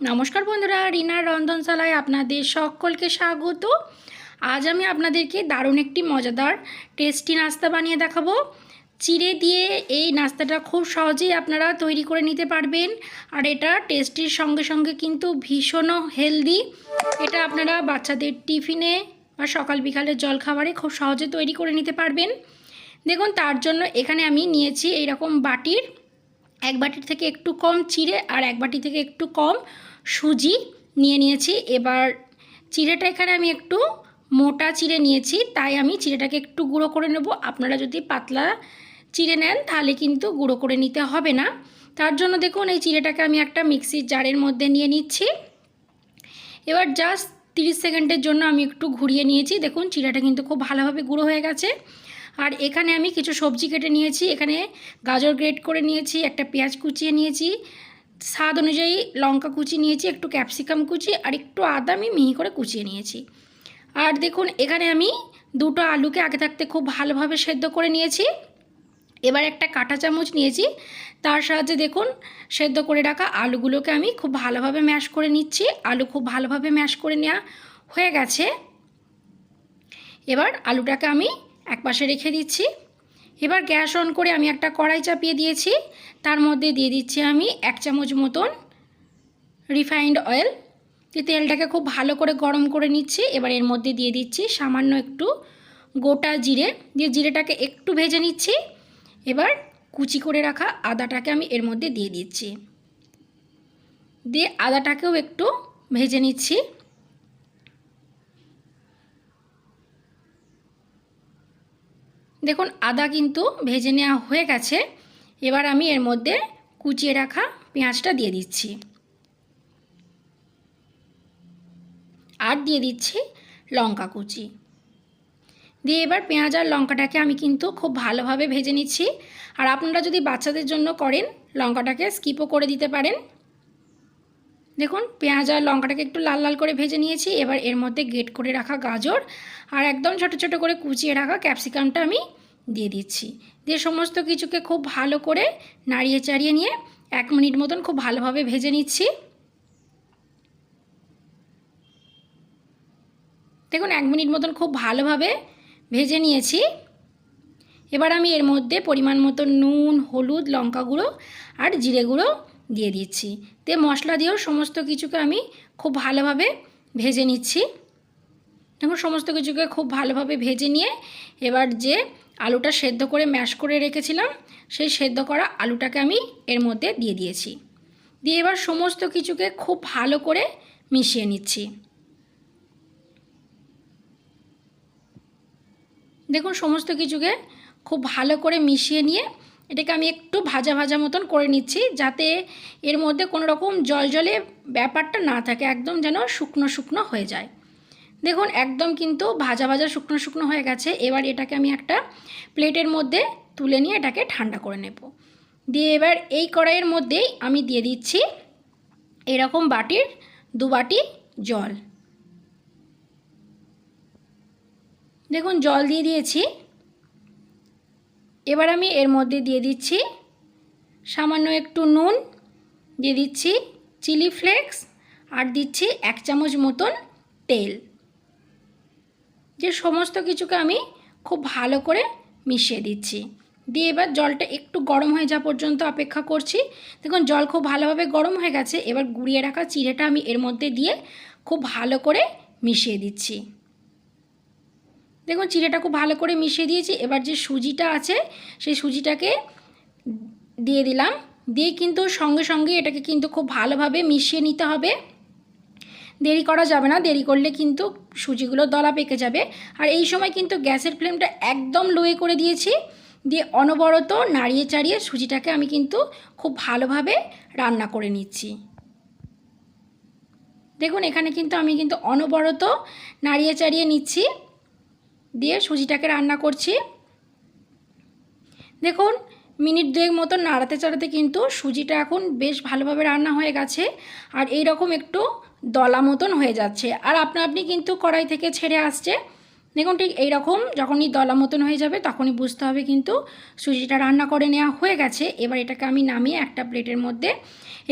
নমস্কার বন্ধুরা রিনার রন্ধনশালায় আপনাদের সকলকে স্বাগত। আজ আমি আপনাদেরকে দারুণ একটি মজাদার টেস্টি নাস্তা বানিয়ে দেখাবো। চিড়ে দিয়ে এই নাস্তাটা খুব সহজেই আপনারা তৈরি করে নিতে পারবেন। আর এটা টেস্টির সঙ্গে সঙ্গে কিন্তু ভীষণও হেলদি এটা আপনারা বাচ্চাদের টিফিনে বা সকাল বিকালের জলখাবারে খুব সহজে তৈরি করে নিতে পারবেন। দেখুন, তার জন্য এখানে আমি নিয়েছি এইরকম বাটির। এক বাটির থেকে একটু কম চিড়ে আর এক বাটি থেকে একটু কম সুজি নিয়ে নিয়েছি। এবার চিড়েটা এখানে আমি একটু মোটা চিড়ে নিয়েছি, তাই আমি চিড়েটাকে একটু গুঁড়ো করে নেব। আপনারা যদি পাতলা চিড়ে নেন, তাহলে কিন্তু গুঁড়ো করে নিতে হবে না। তার জন্য দেখুন, এই চিড়েটাকে আমি একটা মিক্সির জারের মধ্যে নিয়ে নিচ্ছি। এবার জাস্ট তিরিশ সেকেন্ডের জন্য আমি একটু ঘুরিয়ে নিয়েছি। দেখুন, চিড়াটা কিন্তু খুব ভালোভাবে গুঁড়ো হয়ে গেছে। আর এখানে আমি কিছু সবজি কেটে নিয়েছি। এখানে গাজর গ্রেট করে নিয়েছি, একটা পেঁয়াজ কুচিয়ে নিয়েছি স্বাদ অনুযায়ী লঙ্কা কুচি নিয়েছি, একটু ক্যাপসিকাম কুচি আর একটু আদা আমি মিহি করে কুচিয়ে নিয়েছি। আর দেখুন, এখানে আমি দুটো আলুকে আগে থাকতে খুব ভালোভাবে সেদ্ধ করে নিয়েছি। এবার একটা কাঁটা চামচ নিয়েছি। তার সাহায্যে দেখুন, সেদ্ধ করে রাখা আলুগুলোকে আমি খুব ভালোভাবে ম্যাশ করে নিচ্ছি। আলু খুব ভালোভাবে ম্যাশ করে নেওয়া হয়ে গেছে। এবার আলুটাকে আমি এক পাশে রেখে দিচ্ছি। এবার গ্যাস অন করে আমি একটা কড়াই চাপিয়ে দিয়েছি। তার মধ্যে দিয়ে দিচ্ছি আমি এক চামচ মতন রিফাইন্ড অয়েল দিয়ে তেলটাকে খুব ভালো করে গরম করে নিচ্ছি। এবার এর মধ্যে দিয়ে দিচ্ছি সামান্য একটু গোটা জিরে। দিয়ে জিরেটাকে একটু ভেজে নিচ্ছি। এবার কুচি করে রাখা আদাটাকে আমি এর মধ্যে দিয়ে দিচ্ছি। দিয়ে আদাটাকেও একটু ভেজে নিচ্ছি। দেখুন, আদা কিন্তু ভেজে নেওয়া হয়ে গেছে। এবার আমি এর মধ্যে কুচিয়ে রাখা পেঁয়াজটা দিয়ে দিচ্ছি। আর দিয়ে দিচ্ছি লঙ্কা কুচি। দিয়ে এবার পেঁয়াজ আর লঙ্কাটাকে আমি কিন্তু খুব ভালোভাবে ভেজে নিচ্ছি। আর আপনারা যদি বাচ্চাদের জন্য করেন, লঙ্কাটাকে স্কিপও করে দিতে পারেন। দেখুন, পেঁয়াজ আর লঙ্কাটাকে একটু লাল লাল করে ভেজে নিয়েছি। এবার এর মধ্যে গেট করে রাখা গাজর আর একদম ছোট ছোট করে কুচিয়ে রাখা ক্যাপসিকামটা আমি দিয়ে দিচ্ছি। দিয়ে সমস্ত কিছুকে খুব ভালো করে নাড়িয়ে চাড়িয়ে নিয়ে এক মিনিট মতন খুব ভালোভাবে ভেজে নিচ্ছি। দেখুন, এক মিনিট মতন খুব ভালোভাবে ভেজে নিয়েছি। এবার আমি এর মধ্যে পরিমাণ মতো নুন, হলুদ, লঙ্কা গুঁড়ো আর জিরে গুঁড়ো দিয়ে দিচ্ছি। তে মশলা দিয়েও সমস্ত কিছুকে আমি খুব ভালোভাবে ভেজে নিচ্ছি। দেখুন, সমস্ত কিছুকে খুব ভালোভাবে ভেজে নিয়ে এবার যে আলুটা সেদ্ধ করে ম্যাশ করে রেখেছিলাম, সেই সেদ্ধ করা আলুটাকে আমি এর মধ্যে দিয়ে দিয়েছি। দিয়ে এবার সমস্ত কিছুকে খুব ভালো করে মিশিয়ে নিচ্ছি। দেখুন, সমস্ত কিছুকে খুব ভালো করে মিশিয়ে নিয়ে এটাকে আমি একটু ভাজা ভাজা মতন করে নিচ্ছি, যাতে এর মধ্যে কোনো রকম জল জলে ব্যাপারটা না থাকে, একদম যেন শুকনো শুকনো হয়ে যায়। দেখুন, একদম কিন্তু ভাজা ভাজা শুকনো শুকনো হয়ে গেছে। এবার এটাকে আমি একটা প্লেটের মধ্যে তুলে নিয়ে এটাকে ঠান্ডা করে নেব। দিয়ে এবার এই কড়াইয়ের মধ্যেই আমি দিয়ে দিচ্ছি এরকম বাটির দু বাটি জল। দেখুন, জল দিয়ে দিয়েছি। এবার আমি এর মধ্যে দিয়ে দিচ্ছি সামান্য একটু নুন, দিয়ে দিচ্ছি চিলি ফ্লেক্স, আর দিচ্ছি এক চামচ মতন তেল। যে সমস্ত কিছুকে আমি খুব ভালো করে মিশিয়ে দিচ্ছি। দিয়ে এবার জলটা একটু গরম হয়ে যাওয়া পর্যন্ত অপেক্ষা করছি। দেখুন, জল খুব ভালোভাবে গরম হয়ে গেছে। এবার গুঁড়িয়ে রাখা চিড়েটা আমি এর মধ্যে দিয়ে খুব ভালো করে মিশিয়ে দিচ্ছি। দেখুন, চিড়েটা খুব ভালো করে মিশিয়ে দিয়েছি। এবার যে সুজিটা আছে, সেই সুজিটাকে দিয়ে দিলাম। দিয়ে কিন্তু সঙ্গে সঙ্গে এটাকে কিন্তু খুব ভালোভাবে মিশিয়ে নিতে হবে। দেরি করা যাবে না, দেরি করলে কিন্তু সুজিগুলো দলা পেকে যাবে। আর এই সময় কিন্তু গ্যাসের ফ্লেমটা একদম লোয়ে করে দিয়েছি। দিয়ে অনবরত নাড়িয়ে চাড়িয়ে সুজিটাকে আমি কিন্তু খুব ভালোভাবে রান্না করে নিচ্ছি। দেখুন, এখানে কিন্তু আমি কিন্তু অনবরত নাড়িয়ে চাড়িয়ে নিচ্ছি। দিয়ে সুজিটাকে রান্না করছি। দেখুন মিনিট দুয়েক মতো নাড়াতে চাড়াতে কিন্তু সুজিটা এখন বেশ ভালোভাবে রান্না হয়ে গেছে আর এই রকম একটু দলা মতন হয়ে যাচ্ছে। আর আপনা আপনি কিন্তু কড়াই থেকে ছেড়ে আসছে। দেখুন ঠিক এইরকম যখনই দলা মতন হয়ে যাবে তখনই বুঝতে হবে কিন্তু সুজিটা রান্না করে নেওয়া হয়ে গেছে। এবার এটাকে আমি নামিয়ে একটা প্লেটের মধ্যে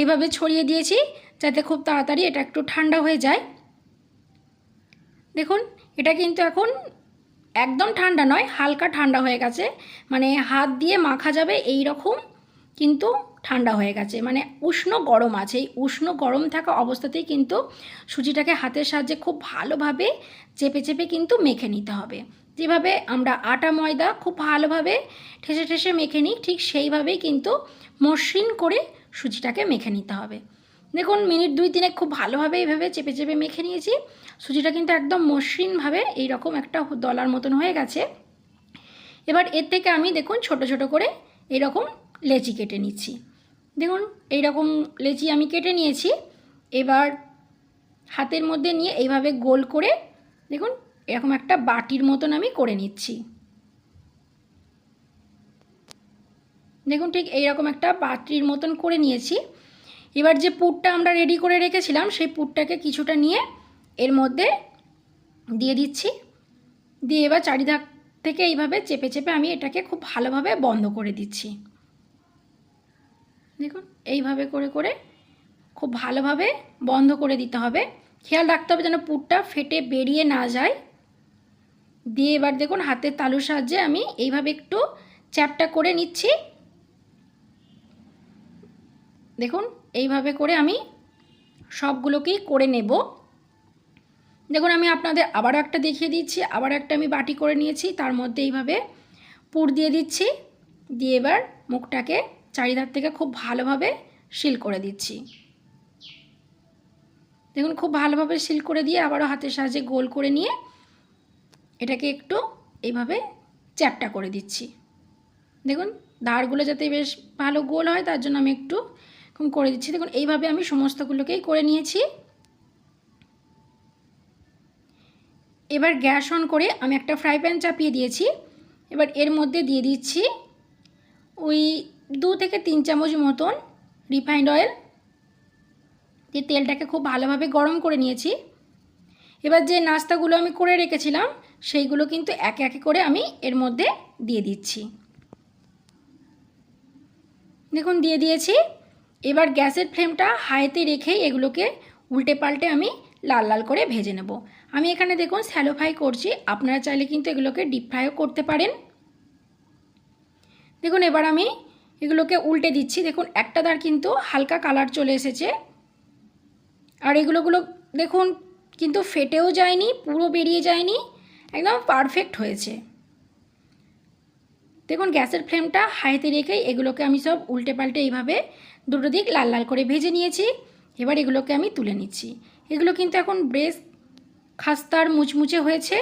এইভাবে ছড়িয়ে দিয়েছি যাতে খুব তাড়াতাড়ি এটা একটু ঠান্ডা হয়ে যায়। দেখুন, এটা কিন্তু এখন একদম ঠান্ডা নয়, হালকা ঠান্ডা হয়ে গেছে। মানে হাত দিয়ে মাখা যাবে এই রকম কিন্তু ঠান্ডা হয়ে গেছে। মানে উষ্ণ গরম আছে। এই উষ্ণ গরম থাকা অবস্থাতেই কিন্তু সুজিটাকে হাতের সাহায্যে খুব ভালোভাবে চেপে চেপে কিন্তু মেখে নিতে হবে। যেভাবে আমরা আটা, ময়দা খুব ভালোভাবে ঠেসে ঠেসে মেখে নিই, ঠিক সেইভাবেই কিন্তু মসৃণ করে সুজিটাকে মেখে নিতে হবে। দেখুন, মিনিট দুই তিনে খুব ভালোভাবে এইভাবে চেপে চেপে মেখে নিয়েছি। সুজিটা কিন্তু একদম মসৃণভাবে এইরকম একটা দলার মতন হয়ে গেছে। এবার এর থেকে আমি দেখুন, ছোট ছোট করে এরকম লেচি কেটে নিচ্ছি। দেখুন, এইরকম লেচি আমি কেটে নিয়েছি। এবার হাতের মধ্যে নিয়ে এইভাবে গোল করে দেখুন, এরকম একটা বাটির মতন আমি করে নিচ্ছি। দেখুন, ঠিক এইরকম একটা বাটির মতন করে নিয়েছি। এবার যে পুরটা আমরা রেডি করে রেখেছিলাম, সেই পুরটাকে কিছুটা নিয়ে এর মধ্যে দিয়ে দিচ্ছি। দিয়ে এবার চারিধাক থেকে এইভাবে চেপে চেপে আমি এটাকে খুব ভালোভাবে বন্ধ করে দিচ্ছি। দেখুন, এইভাবে করে করে খুব ভালোভাবে বন্ধ করে দিতে হবে। খেয়াল রাখতে হবে যেন পুরটা ফেটে বেরিয়ে না যায়। দিয়ে এবার দেখুন, হাতের তালুর সাহায্যে আমি এইভাবে একটু চ্যাপটা করে নিচ্ছি। দেখুন, এইভাবে করে আমি সবগুলোকেই করে নেব। দেখুন, আমি আপনাদের আবারও একটা দেখিয়ে দিচ্ছি, আবার একটা আমি বাটি করে নিয়েছি, তার মধ্যে এইভাবে পুর দিয়ে দিচ্ছি, দিয়ে এবার মুখটাকে চারিধার থেকে খুব ভালোভাবে শিল করে দিচ্ছি। দেখুন, খুব ভালোভাবে শিল করে দিয়ে আবারও হাতের সাহায্যে গোল করে নিয়ে এটাকে একটু এইভাবে চ্যাপটা করে দিচ্ছি। দেখুন ধারগুলো যাতে বেশ ভালো গোল হয়, তার জন্য আমি একটু এরকম করে দিচ্ছি। দেখুন, এইভাবে আমি সমস্তগুলোকেই করে নিয়েছি। এবার গ্যাস অন করে আমি একটা ফ্রাই প্যান চাপিয়ে দিয়েছি। এবার এর মধ্যে দিয়ে দিচ্ছি ওই দু থেকে তিন চামচ মতন রিফাইন্ড অয়েল। দিয়ে তেলটাকে খুব ভালোভাবে গরম করে নিয়েছি। এবার যে নাস্তাগুলো আমি করে রেখেছিলাম, সেইগুলো কিন্তু একে একে করে আমি এর মধ্যে দিয়ে দিচ্ছি। দেখুন, দিয়ে দিয়েছি। এবার গ্যাসের ফ্লেমটা হাইতে রেখেই এগুলোকে উল্টে পাল্টে আমি লাল লাল করে ভেজে নেব। আমি এখানে দেখুন স্যালো ফ্রাই করছি, আপনারা চাইলে কিন্তু এগুলোকে ডিপ ফ্রাইও করতে পারেন। দেখুন এবার আমি এগুলোকে উল্টে দিচ্ছি। দেখুন, একটা দার কিন্তু হালকা কালার চলে এসেছে। আর এগুলোগুলো দেখুন কিন্তু ফেটেও যায়নি, পুরো বেরিয়ে যায়নি, একদম পারফেক্ট হয়েছে। দেখুন, গ্যাসের ফ্লেমটা হাইতে রেখেই এগুলোকে আমি সব উল্টে পাল্টে এইভাবে দুটো দিক লাল লাল করে ভেজে নিয়েছি। এবার এগুলোকে আমি তুলে নিচ্ছি। এগুলো কিন্তু এখন বেশ খাস্তার মুচমুচে হয়েছে।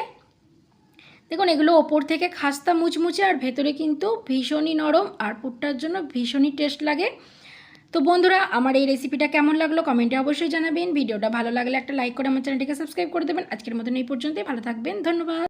দেখুন, এগুলো ওপর থেকে খাস্তা মুচমুচে আর ভেতরে কিন্তু ভীষণই নরম আর পুরটার জন্য ভীষণই টেস্ট লাগে। তো বন্ধুরা, আমার এই রেসিপিটা কেমন লাগল কমেন্টে অবশ্যই জানাবেন। ভিডিওটা ভালো লাগলে একটা লাইক করে আমার চ্যানেলটিকে সাবস্ক্রাইব করে দেবেন। আজকের মতন এই পর্যন্তই। ভালো থাকবেন। ধন্যবাদ।